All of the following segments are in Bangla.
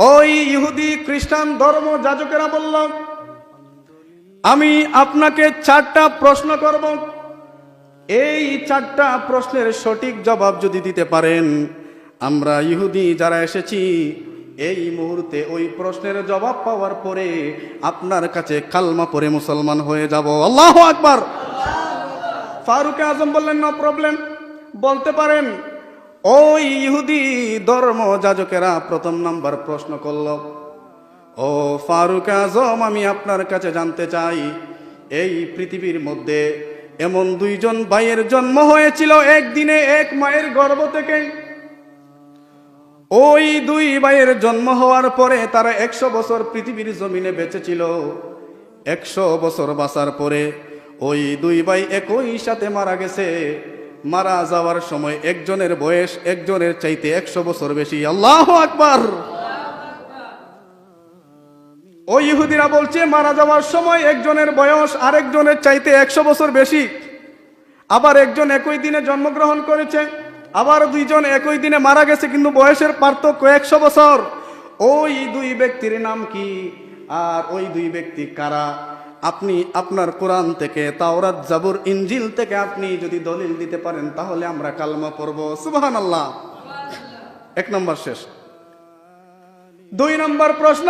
ওই ইহুদি খ্রিস্টান ধর্ম যাজকেরা বলল, আমি আপনাকে চারটা প্রশ্ন করব। এই চারটা প্রশ্নের সঠিক জবাব যদি দিতে পারেন, আমরা ইহুদি যারা এসেছি, এই মুহূর্তে ওই প্রশ্নের জবাব পাওয়ার পরে আপনার কাছে কালমা পরে মুসলমান হয়ে যাব। আল্লাহ আকবার! ফারুক আজম বললেন, নো প্রবলেম। বলতে পারেন ওই ইহুদি ধর্ম যাজকেরা, প্রথম নাম্বার প্রশ্ন করল, ও ফারুক আজম, আমি আপনার কাছে জানতে চাই, এই পৃথিবীর মধ্যে এমন দুইজন ভাইয়ের জন্ম হয়েছিল একদিনে এক মায়ের গর্ভ থেকে? ওই দুই ভাইয়ের জন্ম হওয়ার পরে তারা একশো বছর পৃথিবীর জমিনে বেঁচেছিল। একশো বছর বাঁচার পরে ওই দুই ভাই একই সাথে মারা গেছে। মারা যাওয়ার সময় একজনের বয়স একজনের চাইতে একশো বছর বেশি। আল্লাহ আকবার। ওই ইহুদিরা বলছে, মারা যাওয়ার সময় একজনের বয়স আরেকজনের চাইতে একশো বছর বেশি। আবার একজন একই দিনে জন্মগ্রহণ করেছে, আবার দুইজন একই দিনে মারা গেছে, কিন্তু বয়সের পার্থক্য একশো বছর। ওই দুই ব্যক্তির নাম কি? আর ওই দুই ব্যক্তি কারা? আপনি আপনার কোরআন থেকে, তাওরাত, জাবুর ইঞ্জিল থেকে আপনি যদি দলিল দিতে পারেন, তাহলে আমরা কালমা পড়ব। সুবহান আল্লাহ এক নম্বর শেষ। দুই নম্বর প্রশ্ন,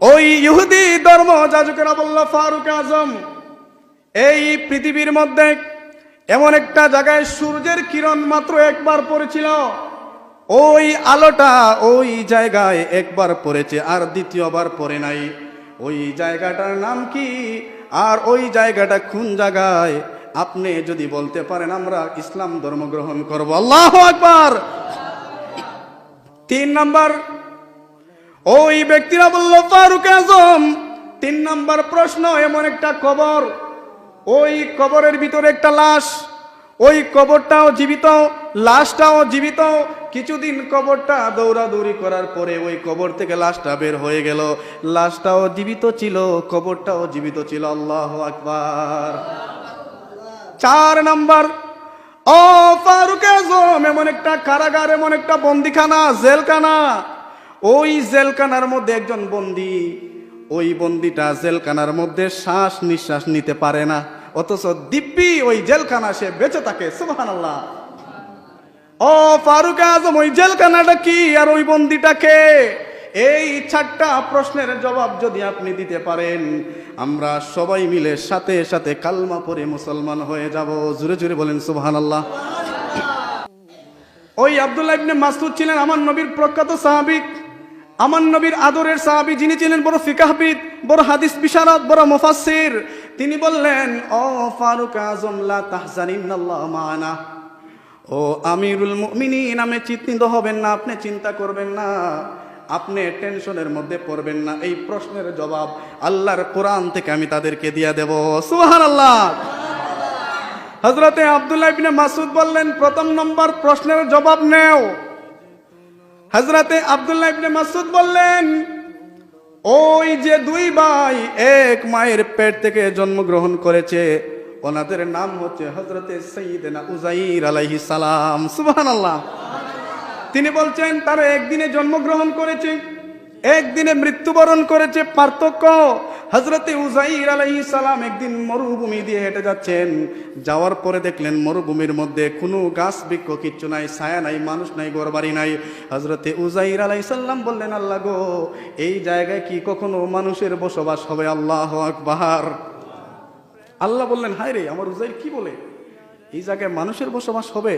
ওই ইহুদি ধর্ম যাজকেরা বলল ফারুক আজম, এই পৃথিবীর মধ্যে এমন একটা জায়গায় সূর্যের কিরণ মাত্র একবার পড়েছিল। ওই আলোটা ওই জায়গায় একবার পড়েছে, আর দ্বিতীয়বার পড়ে নাই। ওই জায়গাটার নাম কি? আর ওই জায়গাটা কোন জায়গায়? আপনি যদি বলতে পারেন, আমরা ইসলাম ধর্ম গ্রহণ করব। আল্লাহ আকবার! তিন নাম্বার, ওই ব্যক্তিরা বলল, ফারুক আজম। তিন নাম্বার প্রশ্ন, এমন একটা কবর ওই কবরের ভিতরে একটা লাশ। ওই কবরটাও জীবিত লাশটাও জীবিত কিছুদিন কবরটা দৌড়াদৌড়ি করার পরে ওই কবর থেকে লাশটা বের হয়ে গেল। লাশটাও জীবিত ছিল, কবরটাও জীবিত ছিল। আল্লাহ আকবার। চার নাম্বার, ও ফারুক আজম এমন একটা কারাগার, এমন একটা বন্দিখানা, জেলখানা। ওই জেলখানার মধ্যে একজন বন্দি। ওই বন্দিটা জেলখানার মধ্যে শ্বাস নিঃশ্বাস নিতে পারে না। অথচ দিব্যি ওই জেলখানা সে বেঁচে থাকে সুবাহান আল্লাহ ও ফারুক আজম, ওই জেলখানাটা কি আর ওই বন্দিটাকে? এই চারটা প্রশ্নের জবাব যদি আপনি দিতে পারেন, আমরা সবাই মিলে সাথে সাথে কালমা পরে মুসলমান হয়ে যাব। জুড়ে জুড়ে বলেন সুবহান আল্লাহ ওই আব্দুল্লাহ ইবনে মাসুদ ছিলেন আমার নবীর প্রখ্যাত সাহাবিক আমার নবীর আদরের সাহাবি যিনি ছিলেন বড় ফিকাহবিদ, বড় হাদিস বিশারদ, বড় মুফাসসির। তিনি বললেন, ও ফারুক আজম, লা মানা। ও আমিরুল মুমিনিন, আমি চিন্তিত হবেন না, আপনি চিন্তা করবেন না, আপনি টেনশনের মধ্যে পড়বেন না। এই প্রশ্নের জবাব আল্লাহর কোরআন থেকে আমি তাদেরকে দিয়ে দেব। সুবহানাল্লাহ। হজরতে আব্দুল্লাহ ইবনে মাসুদ বললেন, প্রথম নম্বর প্রশ্নের জবাব নেও। হজরতে আব্দুল্লাহ ইবনে মাসুদ বললেন ওই যে দুই ভাই এক মায়ের পেট থেকে জন্মগ্রহণ করেছে, ওনাদের নাম হচ্ছে হজরতে সঈদেনা উজাইর আলাইহি সালাম। সুবহানাল্লাহ। তিনি বলছেন, তারা একদিনে জন্মগ্রহণ করেছে, একদিনে মৃত্যুবরণ করেছে, পার্থক্য হজরতে উজাইর আলাই সালাম একদিন মরুভূমি দিয়ে হেঁটে যাচ্ছেন। যাওয়ার পরে দেখলেন মরুভূমির মধ্যে কোনো গাছ বৃক্ষ কিচ্ছু নাই, ছায়া নাই, মানুষ নাই, ঘরবাড়ি নাই। হজরতে উজাইর আলাই সাল্লাম বললেন, আল্লাহ গো, এই জায়গায় কি কখনো মানুষের বসবাস হবে? আল্লাহ আকবার। আল্লাহ বললেন, হায় রে, আমার উজাইর কি বলে? এই জায়গায় মানুষের বসবাস হবে?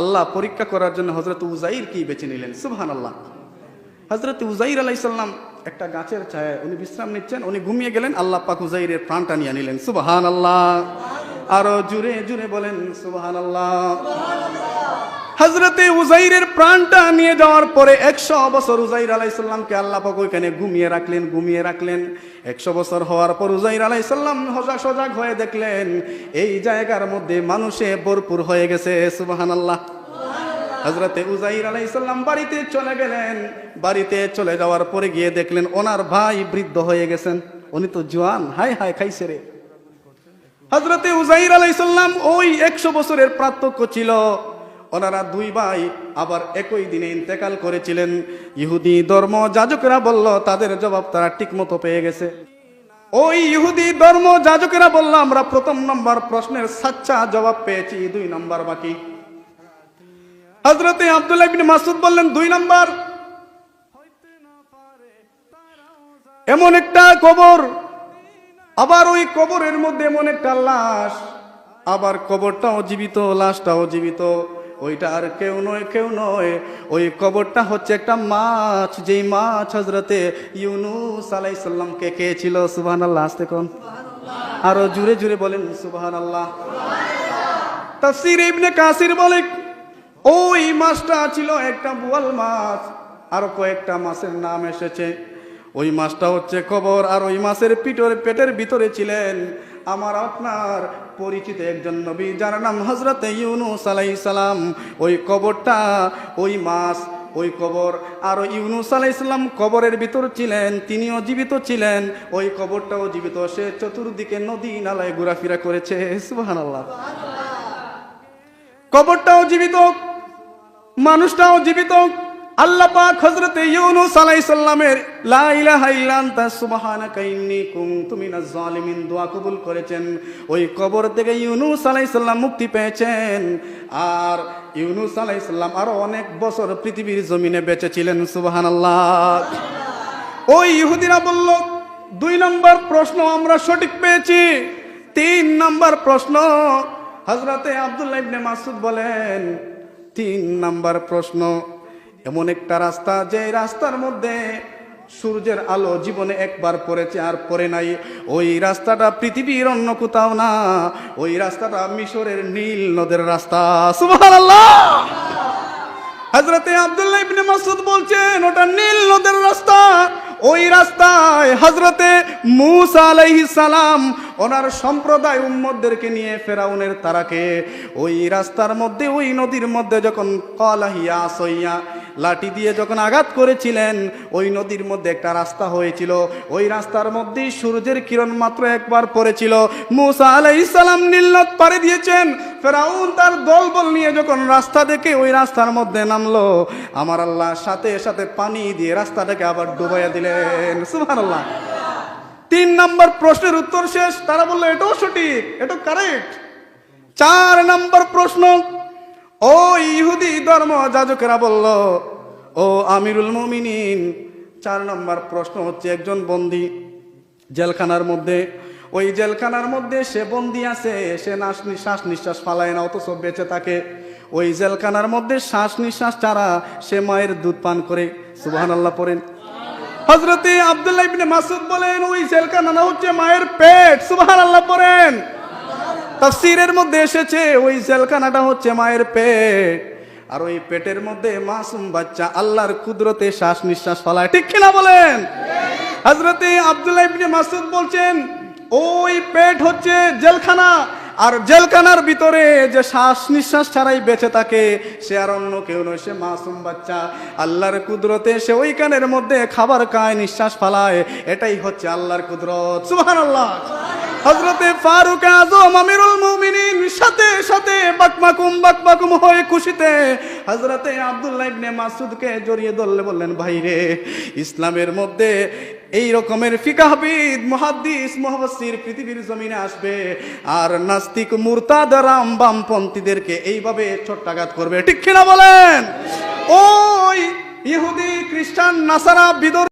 আল্লাহ পরীক্ষা করার জন্য হজরত উজাইর কি বেছে নিলেন? সুবহান আল্লাহ হজরত উজাইর আলাইসাল্লাম একটা গাছের ছায়, উনি বিশ্রাম নিচ্ছেন, উনি ঘুমিয়ে গেলেন, আল্লাহ পাক উজাইরের প্রাণটা নিয়ে নিলেন। সুবহান আল্লাহ আরও জুড়ে জুড়ে বলেন সুবহান আল্লাহ হজরতে উজাইরের প্রাণটা নিয়ে যাওয়ার পরে একশো বছর উজাইর আলাইসাল্লামকে আল্লাহ পাক ওইখানে ঘুমিয়ে রাখলেন ঘুমিয়ে রাখলেন। একশো বছর হওয়ার পর উজাইর আলাইসাল্লাম সজাগ সজাগ হয়ে দেখলেন, এই জায়গার মধ্যে মানুষে ভরপুর হয়ে গেছে সুবহান আল্লাহ হজরতে উজাইর আলাইসাল্লাম বাড়িতে চলে গেলেন। বাড়িতে চলে যাওয়ার পরে গিয়ে দেখলেন ওনার ভাই বৃদ্ধ হয়ে গেছেন। উনি তো জোয়ান হাই হাই খাইছে রে। হজরতে উজাইর আলাইসাল্লাম ওই একশো বছরের পার্থক্য ছিল। ওনারা দুই ভাই আবার একই দিনে ইন্তেকাল করেছিলেন। ইহুদি ধর্ম যাজকেরা বলল, তাদের জবাব তারা ঠিকমতো পেয়ে গেছে। ওই ইহুদি ধর্ম যাজকেরা বলল, আমরা প্রথম নম্বর প্রশ্নের সাচ্চা জবাব পেয়েছি, দুই নম্বর বাকি। হজরতে আব্দুল্লাহ বিন মাসুদ বললেন, দুই নম্বর। এমন একটা কবর, আবার ওই কবরের মধ্যে এমন একটা লাশ, আবার কবরটাও জীবিত, লাশটাও জীবিত। ওইটা আর কেউ নয় কেউ নয়। ওই কবরটা হচ্ছে একটা মাছ, যেই মাছ হজরতে ইউনুস আলাইসাল্লামকে খেয়েছিল সুবাহান আল্লাহ আসতে কোন। আরও জুড়ে জুড়ে বলেন সুবাহান আল্লাহ তাফসির ইবনে কাসির বলে ওই মাছটা ছিল একটা বোয়াল মাছ। আর কয়েকটা মাছের নাম এসেছে। ওই মাছটা হচ্ছে কবর আর ওই মাছের পিঠর পেটের ভিতরে ছিলেন আমার আপনার পরিচিত একজন নবী যার নাম হজরত ইউনুস আলাইহিস সালাম। ওই কবরটা ওই মাছ ওই কবর। আর ওই ইউনুস আলাইসাল্লাম কবরের ভিতর ছিলেন তিনিও জীবিত ছিলেন। ওই কবরটাও জীবিত। সে চতুর্দিকে নদী নালায় ঘোরাফেরা করেছে। সুবহানাল্লাহ। কবরটাও জীবিত। মানুষটাও জীবিত। আল্লাহ পাক হযরতে ইউনুস আলাইহিস সালামের লা ইলাহা ইল্লা আনতা সুবহানাকা ইন্নী কুনতু মিনাজ জালিমিন দোয়া কবুল করেছেন। ওই কবর থেকে ইউনুস আলাইহিস সালাম মুক্তি পেয়েছেন। আর ইউনুস আলাইহিস সালাম আরও অনেক বছর পৃথিবীর জমিনে বেঁচে ছিলেন, সুবহানাল্লাহ। ওই ইহুদিরা বলল, দুই নম্বর প্রশ্ন আমরা সঠিক পেয়েছি। তিন নম্বর প্রশ্ন হজরতে আব্দুল্লাহ ইবনে মাসুদ বলেন তিন নম্বর প্রশ্ন, এমন একটা রাস্তা যে রাস্তার মধ্যে সূর্যের আলো জীবনে একবার পড়েছে আর পড়ে নাই। ওই রাস্তাটা পৃথিবীর অন্য কোথাও না, ওই রাস্তাটা মিশরের নীল নদের রাস্তা। সুবহানাল্লাহ! হজরতে আব্দুল্লাহ ইবনে মাসুদ বলছেন, ওটা নীল নদের রাস্তা। ওই রাস্তায় হজরতে মুসা আলাইহিস সালাম ওনার সম্প্রদায় উম্মদদেরকে নিয়ে ফেরাউনের তারাকে ওই রাস্তার মধ্যে, ওই নদীর মধ্যে যখন কলাহিয়া সইয়া লাঠি দিয়ে যখন আঘাত করেছিলেন, ওই নদীর মধ্যে একটা রাস্তা হয়েছিল। ওই রাস্তার মধ্যেই সূর্যের কিরণ মাত্র একবার পড়েছিল। মুসা আলাইহিস সালাম নীলনদ পাড়ি দিয়েছেন। ফেরাউন তার দলবল নিয়ে যখন রাস্তা দেখে ওই রাস্তার মধ্যে নামলো, আমার আল্লাহ সাথে সাথে পানি দিয়ে রাস্তাটাকে আবার ডুবাইয়া দিলেন। সুবহানাল্লাহ। তিন নম্বর প্রশ্নের উত্তর শেষ। তারা বলল, এটাও সঠিক এটা কারেক্ট চার নম্বর প্রশ্ন, ও ইহুদি ধর্ম যাজকেরা বলল, ও আমিরুল মমিনিন। চার নম্বর প্রশ্ন হচ্ছে একজন বন্দী জেলখানার মধ্যে। ওই জেলখানার মধ্যে সে বন্দি আছে, সে নাশ নিঃশ্বাস নিঃশ্বাস ফালায় না, অথচ বেঁচে থাকে। ওই জেলখানার মধ্যে শ্বাস নিঃশ্বাস ছাড়া সে মায়ের দুধ পান করে। সুবাহান আল্লাহ পড়েন। হজরতে আব্দুল্লাহ ইবনে মাসুদ বলেন, ওই জেলখানা হচ্ছে মায়ের পেট। সুবাহান আল্লাহ পড়েন। তাফসীরের মধ্যে এসেছে, ওই জেলখানাটা হচ্ছে মায়ের পেট। আর ওই পেটের মধ্যে মাসুম বাচ্চা আল্লাহর কুদরতে শ্বাস নিঃশ্বাস ফলায়। ঠিক কিনা বলেন? হজরতে আব্দুল্লাহ ইবনে মাসুদ বলছেন, ওই পেট হচ্ছে জেলখানা। আর জেলখানার ভিতরে যে শ্বাস নিঃশ্বাস ছাড়াই বেঁচে থাকে, সে আর অন্য কেউ নয়, সে মাসুম বাচ্চা। আল্লাহর কুদরতে সে ওইখানের মধ্যে খাবার খায়, নিঃশ্বাস ফালায়। এটাই হচ্ছে আল্লাহর কুদরত। সুবহানাল্লাহ। হজরতে ফারুক আজম আমিরুল মুমিনিন সাথে সাথে বাকমাকুম বাকমাকুম হয়ে খুশিতে হজরতে আব্দুল্লাহ ইবনে মাসুদকে জড়িয়ে ধরলে বললেন, ভাই রে, ইসলামের মধ্যে এই রকমের ফিকাহবিদ মুহাদ্দিস মুহাফসির পৃথিবীর জমিনে আসবে আর নাস্তিক মুরতাদ রাম বামপন্থীদেরকে এইভাবে ছোট্টাঘাত করবে। ঠিক কিনা বলেন? ওই ইহুদি, খ্রিস্টান, নাসারা, বিদর